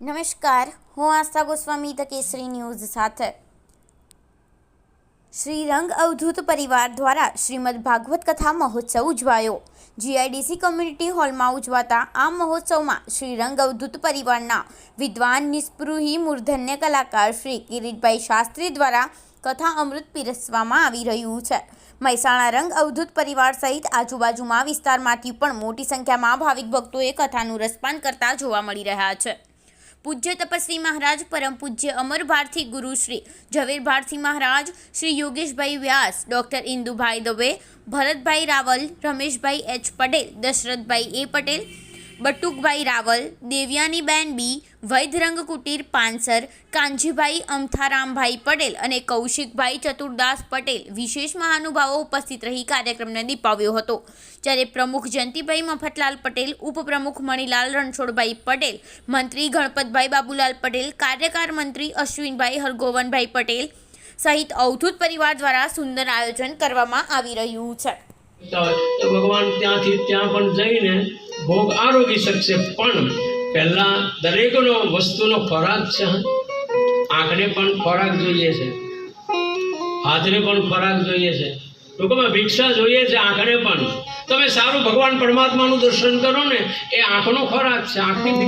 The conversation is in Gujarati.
નમસ્કાર, હું આસ્થા ગોસ્વામી, ધ કેસરી ન્યૂઝ સાથે. શ્રી રંગ અવધૂત પરિવાર દ્વારા શ્રીમદ ભાગવત કથા મહોત્સવ ઉજવાયો. જીઆઈડીસી કમ્યુનિટી હોલમાં ઉજવાતા આ મહોત્સવમાં શ્રી રંગ અવધૂત પરિવારના વિદ્વાન નિસ્પૃહી મૂર્ધન્ય કલાકાર શ્રી કિરીટભાઈ શાસ્ત્રી દ્વારા કથા અમૃત પીરસવામાં આવી રહ્યું છે. મહેસાણા રંગ અવધૂત પરિવાર સહિત આજુબાજુમાં વિસ્તારમાંથી પણ મોટી સંખ્યામાં ભાવિક ભક્તોએ કથાનું રસપાન કરતા જોવા મળી રહ્યા છે. પૂજ્ય તપસ્વી મહારાજ, પરમ પૂજ્ય અમર ભારતી ગુરુ Shri Zaver Bharati Maharaj, Shri Yogeshbhai Vyas, doctor Indubhai Dave, Bharatbhai Raval, Rameshbhai H Patel, Dashrathbhai A Patel Batukbhai Raval, Devyaniben B, Vaidhrang Kutir Pansar Kanjibhai Amtharambhai Patel અને કૌશિકભાઈ ચતુરદાસ પટેલ વિશેષ મહાનુભાવો ઉપસ્થિત રહી કાર્યક્રમને દીપાવ્યો હતો. જ્યારે પ્રમુખ જયંતિભાઈ મફતલાલ પટેલ, ઉપપ્રમુખ મણિલાલ રણછોડભાઈ પટેલ, મંત્રી ગણપતભાઈ બાબુલાલ પટેલ, કાર્યકાર મંત્રી અશ્વિનભાઈ હરગોવનભાઈ પટેલ સહિત અવધૂત પરિવાર દ્વારા સુંદર આયોજન કરવામાં આવી રહ્યું છે. ભગવાન ત્યાંથી ત્યાં પણ જઈને ભોગ આરોગી શકશે, પણ પહેલાં દરેકનો વસ્તુનો ખોરાક છે. આંખને પણ ખોરાક જોઈએ છે. હાથને પણ ખોરાક જોઈએ છે. ટૂંકમાં ભિક્ષા જોઈએ છે આંખને પણ. તમે સારું ભગવાન પરમાત્માનું દર્શન કરો ને, એ આંખનો ખોરાક છે, આંખની